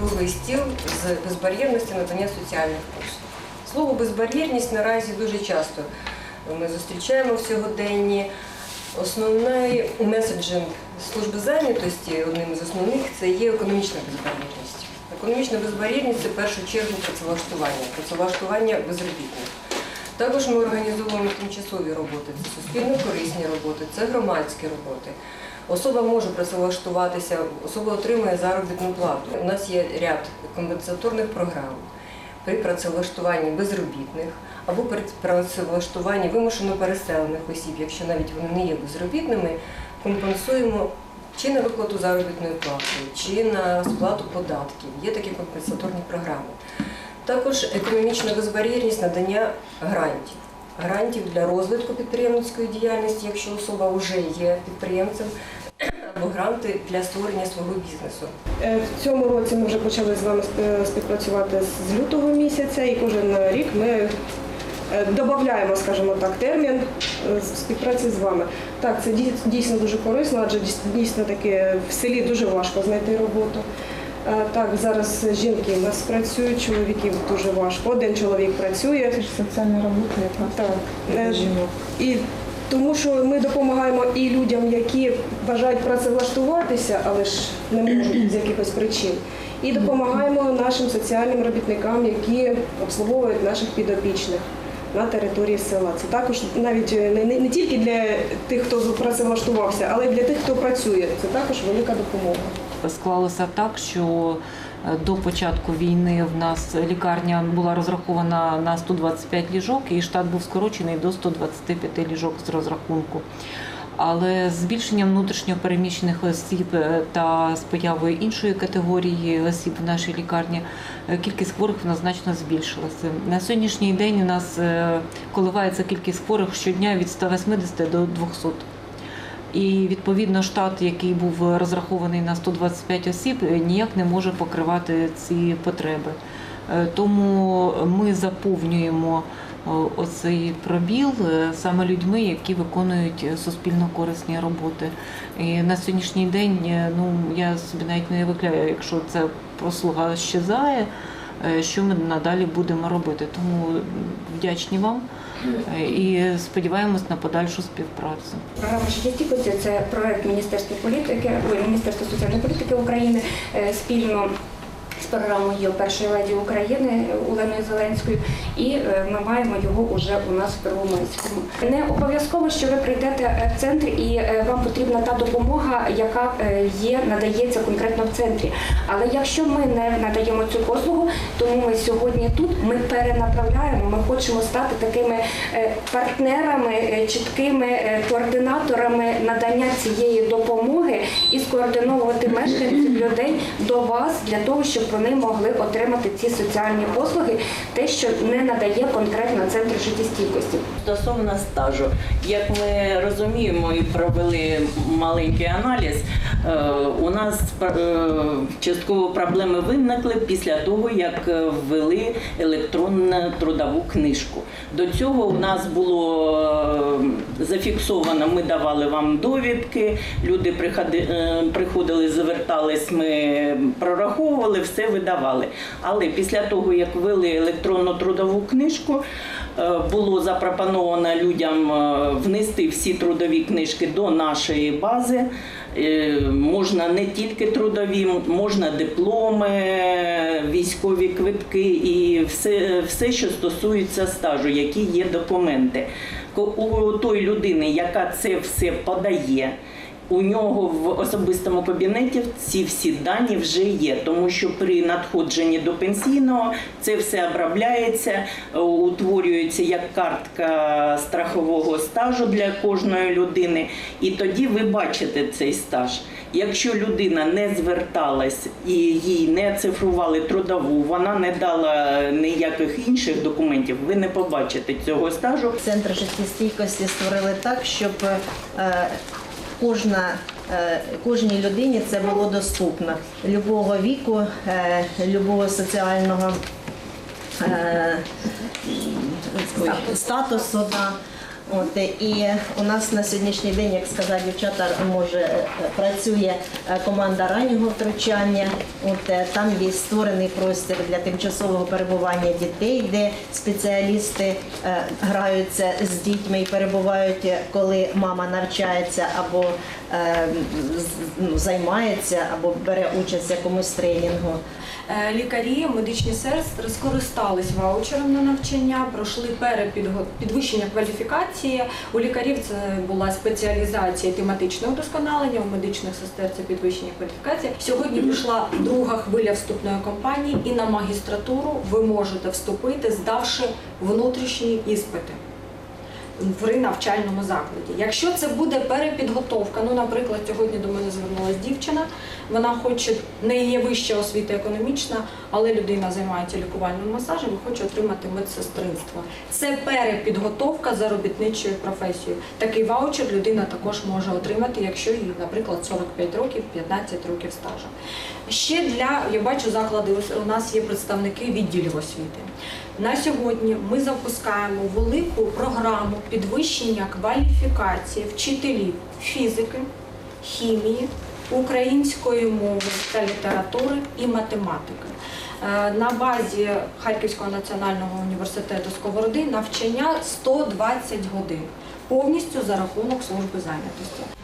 круглий стіл з безбар'єрності надання соціальних послуг. Слово безбар'єрність наразі дуже часто ми зустрічаємо в сьогоденні. Основний меседжинг служби зайнятості, одним з основних, це є економічна безбар'єрність. Економічна безбар'єрність це в першу чергу працевлаштування, працевлаштування безробітних. Також ми організовуємо тимчасові роботи, це суспільно корисні роботи, це громадські роботи. Особа може працевлаштуватися, особа отримує заробітну плату. У нас є ряд компенсаторних програм при працевлаштуванні безробітних або при працевлаштуванні вимушено переселених осіб, якщо навіть вони не є безробітними, компенсуємо чи на виплату заробітної плати, чи на сплату податків. Є такі компенсаторні програми. Також економічна безбар'єрність надання грантів. Грантів для розвитку підприємницької діяльності, якщо особа вже є підприємцем, або гранти для створення свого бізнесу. Е, В цьому році ми вже почали з вами співпрацювати з лютого місяця, і кожен рік ми додаємо, скажімо так, термін е, співпраці з вами. Так, це дійсно дуже корисно, адже дійсно таки в селі дуже важко знайти роботу. Е, Так, зараз жінки у нас працюють, чоловіків дуже важко. Один чоловік працює. Це ж соціальна робота якраз Так. для Е, жінок. І тому що ми допомагаємо і людям, які бажають працевлаштуватися, але ж не можуть з якихось причин. І допомагаємо нашим соціальним робітникам, які обслуговують наших підопічних на території села. Це також навіть е, не, не, не тільки для тих, хто працевлаштувався, але й для тих, хто працює. Це також велика допомога. Склалося так, що е, до початку війни в нас лікарня була розрахована на 125 ліжок, і штат був скорочений до 125 ліжок з розрахунку. Але збільшенням внутрішньопереміщених осіб е, та з появою іншої категорії осіб в нашій лікарні е, кількість хворих в нас значно збільшилася. На сьогоднішній день у нас коливається кількість хворих щодня від 180 до 200. І відповідно штат, який був розрахований на 125 осіб, ніяк не може покривати ці потреби. Е, Тому ми заповнюємо оцей пробіл е, саме людьми, які виконують суспільно корисні роботи. І на сьогоднішній день е, ну я собі навіть не уявляю, якщо ця послуга щезає, е, що ми надалі будемо робити. Тому вдячні вам е, і сподіваємось на подальшу співпрацю. Програма життєстійкості це проект Міністерства політики, Міністерства соціальної політики України е, спільно з програмою першої леді України Оленою Зеленською, і е, ми маємо його уже у нас в Первомайському. Не обов'язково, що ви прийдете в центр і е, вам потрібна та допомога, яка е, є, надається конкретно в центрі. Але якщо ми не надаємо цю послугу, тому ми сьогодні тут ми перенаправляємо. Ми хочемо стати такими партнерами, чіткими координаторами надання цієї допомоги і скоординовувати мешканців людей до вас для того, щоб вони могли отримати ці соціальні послуги, те, що не надає конкретно центр життєстійкості. Стосовно стажу, як ми розуміємо і провели маленький аналіз, е, у нас е, частково проблеми виникли після того, як ввели електронну трудову книжку. До цього у нас було е, зафіксовано, ми давали вам довідки, люди приходи- приходили, звертались, ми прораховували, все видавали. Але після того, як ввели електронну трудову книжку, е, було запропоновано людям е, внести всі трудові книжки до нашої бази. Е, Можна не тільки трудові, можна дипломи, військові квитки і все, все, що стосується стажу, які є документи. У той людини, яка це все подає, у нього в особистому кабінеті ці всі дані вже є, тому що при надходженні до пенсійного це все обробляється, е, утворюється як картка страхового стажу для кожної людини, і тоді ви бачите цей стаж. Якщо людина не зверталась і їй не цифрували трудову, вона не дала ніяких інших документів, ви не побачите цього стажу. Центр життєстійкості створили так, щоб е, кожна, е, кожній людині це було доступно любого віку, е, любого соціального е, статусу. Да. От і у нас на сьогоднішній день, як сказали дівчата, може працює е, команда раннього втручання. От е, там є створений простір для тимчасового перебування дітей, де спеціалісти е, граються з дітьми і перебувають, коли мама навчається або ну, займається, або бере участь в якомусь тренінгу. Лікарі, медичні сестри скористались ваучером на навчання, пройшли перепідго- підвищення кваліфікації. У лікарів це була спеціалізація, тематичне удосконалення, у медичних сестер це підвищення кваліфікації. Сьогодні пішла друга хвиля вступної кампанії, і на магістратуру ви можете вступити, здавши внутрішні іспити при навчальному закладі. Якщо це буде перепідготовка, ну, наприклад, сьогодні до мене звернулася дівчина, вона хоче, в неї є вища освіта економічна, але людина займається лікувальним масажем і хоче отримати медсестринство. Це перепідготовка за робітничою професією. Такий ваучер людина також може отримати, якщо їй, наприклад, 45 років, 15 років стажу. Ще для, я бачу, заклади, у нас є представники відділів освіти. На сьогодні ми запускаємо велику програму підвищення кваліфікації вчителів фізики, хімії, української мови та літератури і математики. Е, На базі Харківського національного університету Сковороди навчання 120 годин повністю за рахунок служби зайнятості.